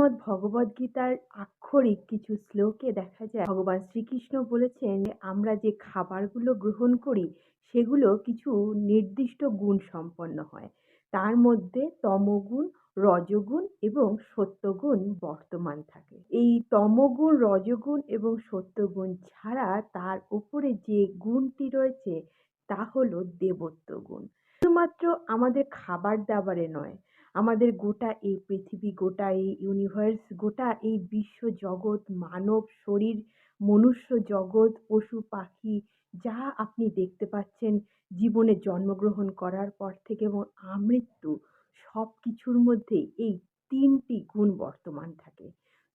শ্রীমদ্ ভগবদ্গীতার আক্ষরিক কিছু শ্লোকে দেখা যায়, ভগবান শ্রীকৃষ্ণ বলেছেন আমরা যে খাবারগুলো গ্রহণ করি, সেগুলো কিছু নির্দিষ্ট গুণ সম্পন্ন হয়। তার মধ্যে তমগুণ, রজগুণ এবং সত্যগুণ বর্তমান থাকে। এই তমগুণ, রজগুণ এবং সত্যগুণ ছাড়া তার উপরে যে গুণটি রয়েছে, তা হলো দেবত্ব গুণ শুধুমাত্র আমাদের খাবার দাবারে নয় আমাদের গোটা এই পৃথিবী, গোটা এই ইউনিভার্স গোটা এই বিশ্ব জগৎ মানব শরীর, মনুষ্য জগৎ, পশু, পাখি, যা আপনি দেখতে পাচ্ছেন জীবনে জন্মগ্রহণ করার পর থেকে এবং আমৃত্যু সব কিছুর মধ্যে এই তিনটি গুণ বর্তমান থাকে।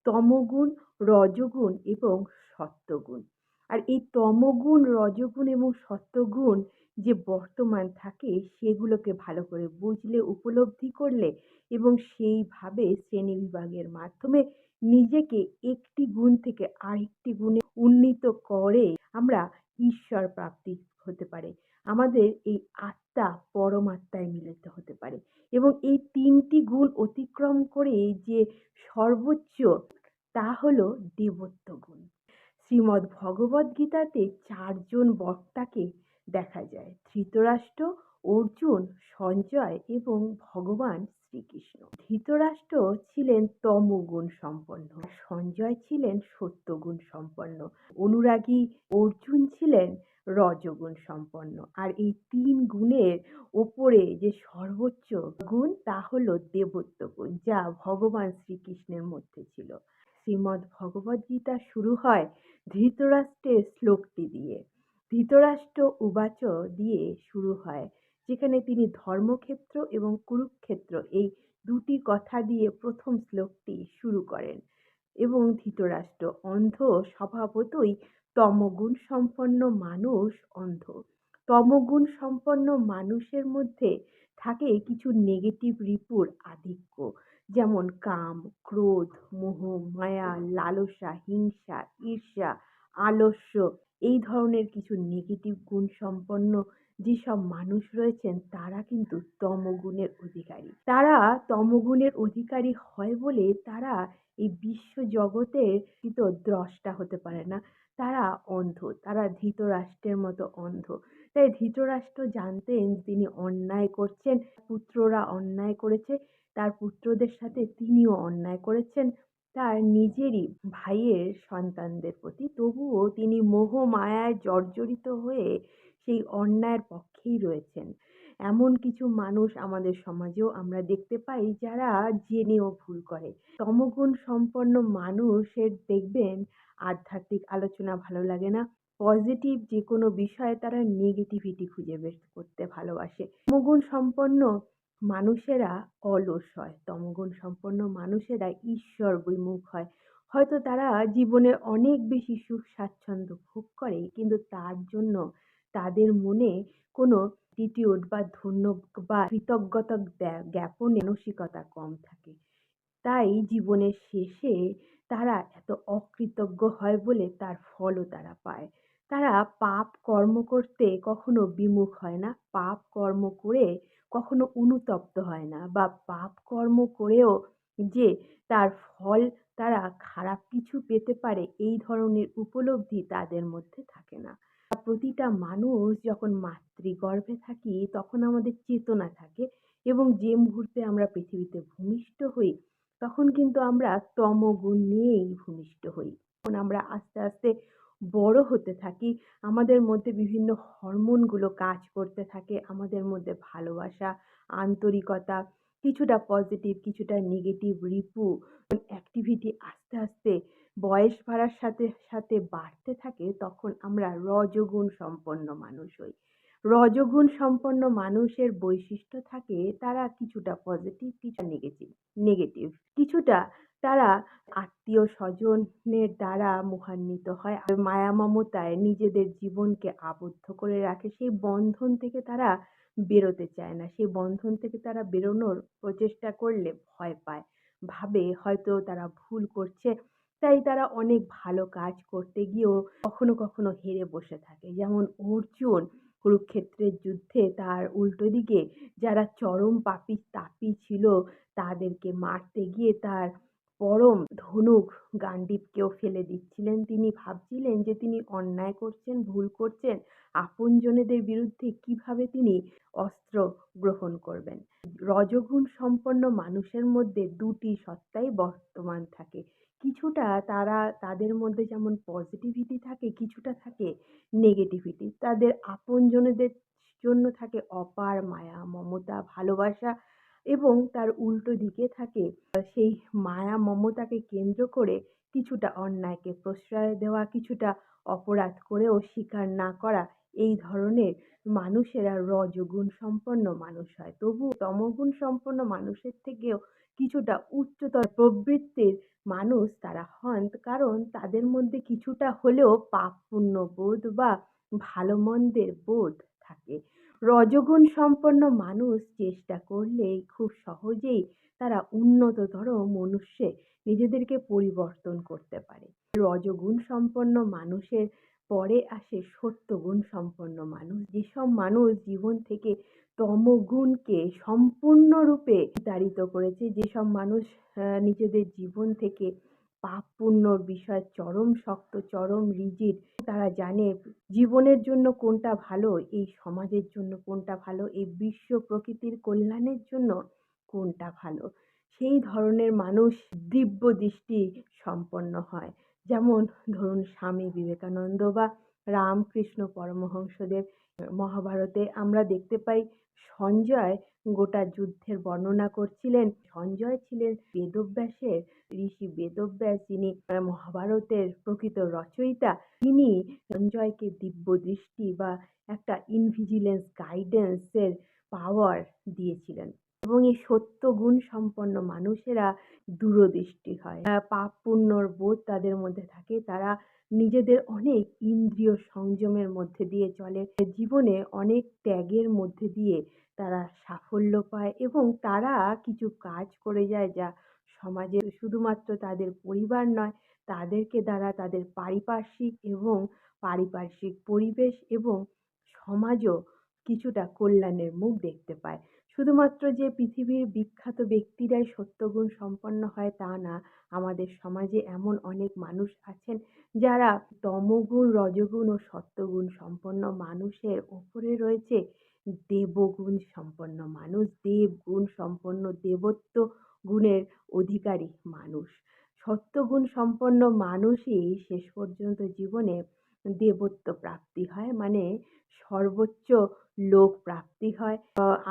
তমগুণ, রজগুণ এবং সত্যগুণ। আর এই তমগুণ, রজগুণ এবং সত্যগুণ যে বর্তমান থাকে সেগুলোকে ভালো করে বুঝলে, উপলব্ধি করলে এবং সেইভাবে শ্রেণীবিভাগের মাধ্যমে নিজেকে একটি গুণ থেকে আরেকটি গুণে উন্নীত করে আমরা ঈশ্বর প্রাপ্তি হতে পারে। আমাদের এই আত্মা পরমাত্মায় মিলিত হতে পারে এবং এই তিনটি গুণ অতিক্রম করে যে সর্বোচ্চ তা হলো দেবত্ব গুণ। শ্রীমদ্ ভগবদ্গীতাতে চারজন বক্তাকে দেখা যায়। ধৃতরাষ্ট্র, অর্জুন, সঞ্জয় এবং ভগবান শ্রীকৃষ্ণ। ধৃতরাষ্ট্র ছিলেন তমগুণ সম্পন্ন। সঞ্জয় ছিলেন সত্যগুণ সম্পন্ন। অনুরাগী অর্জুন ছিলেন রজগুণ সম্পন্ন। আর এই তিন গুণের ওপরে যে সর্বোচ্চ গুণ, তা হল দেবত্ব গুণ, যা ভগবান শ্রীকৃষ্ণের মধ্যে ছিল। শ্রীমদ্ ভগবদ্গীতা শুরু হয় ধৃতরাষ্ট্রের শ্লোকটি দিয়ে। ধৃতরাষ্ট্র উবাচ দিয়ে শুরু হয়, যেখানে তিনি ধর্মক্ষেত্র এবং কুরুক্ষেত্র এই দুটি কথা দিয়ে প্রথম শ্লোকটি শুরু করেন এবং ধৃতরাষ্ট্র অন্ধ স্বভাবতই তমগুণ সম্পন্ন মানুষ অন্ধ। তমগুণ সম্পন্ন মানুষের মধ্যে থাকে কিছু নেগেটিভ রিপুর আধিক্য, যেমন কাম, ক্রোধ, মোহ, মায়া, লালসা, হিংসা, ঈর্ষা, আলস্য এই ধরনের কিছু নেগেটিভ গুণ সম্পন্ন যেসব মানুষ রয়েছেন, তারা কিন্তু তমগুণের অধিকারী। তারা তমগুণের অধিকারী হয় বলে তারা এই বিশ্ব জগতের কিন্তু দ্রষ্টা হতে পারে না। তারা অন্ধ, তারা ধৃতরাষ্ট্রের মতো অন্ধ। তাই ধৃতরাষ্ট্র জানতেন তিনি অন্যায় করছেন পুত্ররা অন্যায় করেছে, তার পুত্রদের সাথে তিনিও অন্যায় করেছেন। তার নিজেরই ভাইয়ের সন্তানদের প্রতি। তবুও তিনি মোহ, মায়ায় জর্জরিত হয়ে সেই অন্যায়ের পক্ষেই রয়েছেন। এমন কিছু মানুষ আমাদের সমাজেও আমরা দেখতে পাই যারা জেনেও ভুল করে। তমগুণ সম্পন্ন মানুষের দেখবেন আধ্যাত্মিক আলোচনা ভালো লাগে না। পজিটিভ যে কোনো বিষয়ে তারা নেগেটিভিটি খুঁজে বের করতে ভালোবাসে। তমগুণ সম্পন্ন মানুষেরা অলস হয় তমগুণ সম্পন্ন মানুষেরা ঈশ্বর বিমুখ হয়। হয়তো তারা জীবনে অনেক বেশি সুখ, স্বাচ্ছন্দ্য ভোগ করে, কিন্তু তার জন্য তাদের মনে কোনো অ্যাটিটিউড বা ধন্য বা কৃতজ্ঞতা জ্ঞাপন, মানসিকতা কম থাকে। তাই জীবনের শেষে তারা এত অকৃতজ্ঞ হয় বলে তার ফলও তারা পায়। তারা পাপ কর্ম করতে কখনো বিমুখ হয় না। পাপ কর্ম করে কখনো অনুতপ্ত হয় না বা পাপ কর্ম করেও যে তার ফল তারা খারাপ কিছু পেতে পারে, এই ধরনের উপলব্ধি তাদের মধ্যে থাকে না। প্রতিটা মানুষ যখন মাতৃগর্ভে থাকি, তখন আমাদের চেতনা থাকে এবং যে মুহূর্তে আমরা পৃথিবীতে ভূমিষ্ঠ হই, তখন কিন্তু আমরা তমগুণ নিয়েই ভূমিষ্ঠ হই। তখন আমরা আস্তে আস্তে বড় হতে থাকি। আমাদের মধ্যে বিভিন্ন হরমোনগুলো কাজ করতে থাকে। আমাদের মধ্যে ভালোবাসা, আন্তরিকতা, কিছুটা পজিটিভ কিছুটা নেগেটিভ রিপু অ্যাক্টিভিটি আস্তে আস্তে বয়স বাড়ার সাথে সাথে বাড়তে থাকে, তখন আমরা রজগুণ সম্পন্ন মানুষ হই। রজগুণ সম্পন্ন মানুষের বৈশিষ্ট্য থাকে, তারা কিছুটা পজিটিভ কিছু নেগেটিভ নেগেটিভ কিছুটা তারা আত্মীয় স্বজনের দ্বারা মোহান্বিত হয়। মায়া মমতায় নিজেদের জীবনকে আবদ্ধ করে রাখে। সেই বন্ধন থেকে তারা বেরোতে চায় না। সেই বন্ধন থেকে তারা বেরোনোর প্রচেষ্টা করলে ভয় পায়। ভাবে হয়তো তারা ভুল করছে। তাই তারা অনেক ভালো কাজ করতে গিয়েও কখনো কখনো হেরে বসে থাকে। যেমন অর্জুন কুরুক্ষেত্রের যুদ্ধে তার উল্টো দিকে যারা চরম পাপি তাপি ছিল, তাদেরকে মারতে গিয়ে তার পরম ধনুক গান্ডীবকেও ফেলে দিচ্ছিলেন। তিনি ভাবছিলেন যে তিনি অন্যায় করছেন, ভুল করছেন, আপনজনেদের বিরুদ্ধে কীভাবে তিনি অস্ত্র গ্রহণ করবেন? রজগুণ সম্পন্ন মানুষের মধ্যে দুটি সত্তাই বর্তমান থাকে। কিছুটা তারা, তাদের মধ্যে যেমন পজিটিভিটি থাকে, কিছুটা থাকে নেগেটিভিটি তাদের আপনজনেদের জন্য থাকে অপার মায়া, মমতা, ভালোবাসা এবং তার উল্টো দিকে থাকে, সেই মায়া মমতাকে কেন্দ্র করে কিছুটা অন্যায়কে প্রশ্রয় দেওয়া, কিছুটা অপরাধ করেও স্বীকার না করা, এই ধরনের মানুষেরা রজগুণ সম্পন্ন মানুষ হয়। তবু তমগুণ সম্পন্ন মানুষের থেকেও কিছুটা উচ্চতর প্রবৃত্তির মানুষ তারা হন, কারণ তাদের মধ্যে কিছুটা হলেও পাপ পুণ্য বোধ বা ভালো মন্দের বোধ থাকে। রজগুণ সম্পন্ন মানুষ চেষ্টা করলেই খুব সহজেই তারা উন্নততর মনুষ্যে নিজেদেরকে পরিবর্তন করতে পারে। রজগুণ সম্পন্ন মানুষের পরে আসে সত্যগুণ সম্পন্ন মানুষ। যেসব মানুষ জীবন থেকে তমগুণকে সম্পূর্ণরূপে বিতাড়িত করেছে, যেসব মানুষ নিজেদের জীবন থেকে পাপ পুণ্যর বিষয়, চরম শক্ত, চরম রিজিড। তারা জানে জীবনের জন্য কোনটা ভালো, এই সমাজের জন্য কোনটা ভালো, এই বিশ্ব প্রকৃতির কল্যাণের জন্য কোনটা ভালো। সেই ধরনের মানুষ দিব্য দৃষ্টি সম্পন্ন হয়। যেমন ধরুন স্বামী বিবেকানন্দ বা রামকৃষ্ণ পরমহংসদেব। মহাভারতে আমরা দেখতে পাই সঞ্জয় গোটা যুদ্ধের বর্ণনা করছিলেন। সঞ্জয় ছিলেন বেদব্যাসের ঋষি বেদব্যাস, যিনি মহাভারতের প্রকৃত রচয়িতা। তিনি সঞ্জয়কে দিব্য দৃষ্টি বা একটা ইনভিজিলেন্স গাইডেন্সের পাওয়ার দিয়েছিলেন এবং এই সত্য গুণ সম্পন্ন মানুষেরা দূরদৃষ্টি হয়। পাপ পুণ্যর বোধ তাদের মধ্যে থাকে। তারা নিজেদের অনেক ইন্দ্রিয় সংযমের মধ্যে দিয়ে চলে। জীবনে অনেক ত্যাগের মধ্যে দিয়ে তারা সাফল্য পায় এবং তারা কিছু কাজ করে যায় যা সমাজে শুধুমাত্র তাদের পরিবার নয়, তাদেরকে দ্বারা তাদের পারিপার্শ্বিক এবং পারিপার্শ্বিক পরিবেশ এবং সমাজও কিছুটা কল্যাণের মুখ দেখতে পায়। শুধুমাত্র যে পৃথিবীর বিখ্যাত ব্যক্তিরাই সত্যগুণ সম্পন্ন হয় তা না, আমাদের সমাজে এমন অনেক মানুষ আছেন যারা তমগুণ, রজগুণ ও সত্যগুণ সম্পন্ন মানুষের ওপরে রয়েছে। দেবগুণ সম্পন্ন মানুষ, দেবগুণ সম্পন্ন দেবত্ব গুণের অধিকারী মানুষ। সত্যগুণ সম্পন্ন মানুষই শেষ পর্যন্ত জীবনে দেবত্ব প্রাপ্তি হয়। মানে সর্বোচ্চ লোক প্রাপ্তি হয়।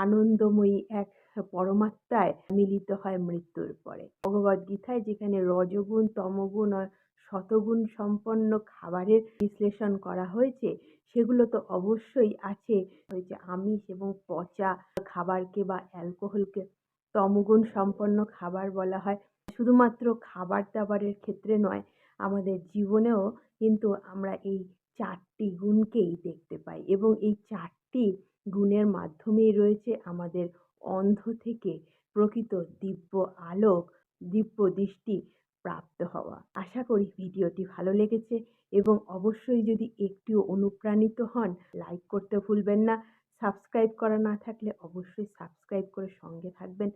আনন্দময়ী এক পরমাত্মায় মিলিত হয় মৃত্যুর পরে। ভগবদ্গীতায় যেখানে রজগুণ, তমগুণ আর শতগুণ সম্পন্ন খাবারের বিশ্লেষণ করা হয়েছে, সেগুলো তো অবশ্যই আছে। হয়েছে আমিষ এবং পচা খাবারকে বা অ্যালকোহলকে তমগুণ সম্পন্ন খাবার বলা হয়। শুধুমাত্র খাবার দাবারের ক্ষেত্রে নয়, আমাদের জীবনেও কিন্তু আমরা এই চারটি গুণকেই দেখতে পাই এবং এই চারটি গুণের মাধ্যমেই রয়েছে আমাদের অন্ধ থেকে প্রকৃত দিব্য আলোক, দিব্য দৃষ্টি প্রাপ্ত হওয়া। আশা করি ভিডিওটি ভালো লেগেছে এবং অবশ্যই যদি একটু অনুপ্রাণিত হন লাইক করতে ভুলবেন না। সাবস্ক্রাইব করা না থাকলে অবশ্যই সাবস্ক্রাইব করে সঙ্গে থাকবেন।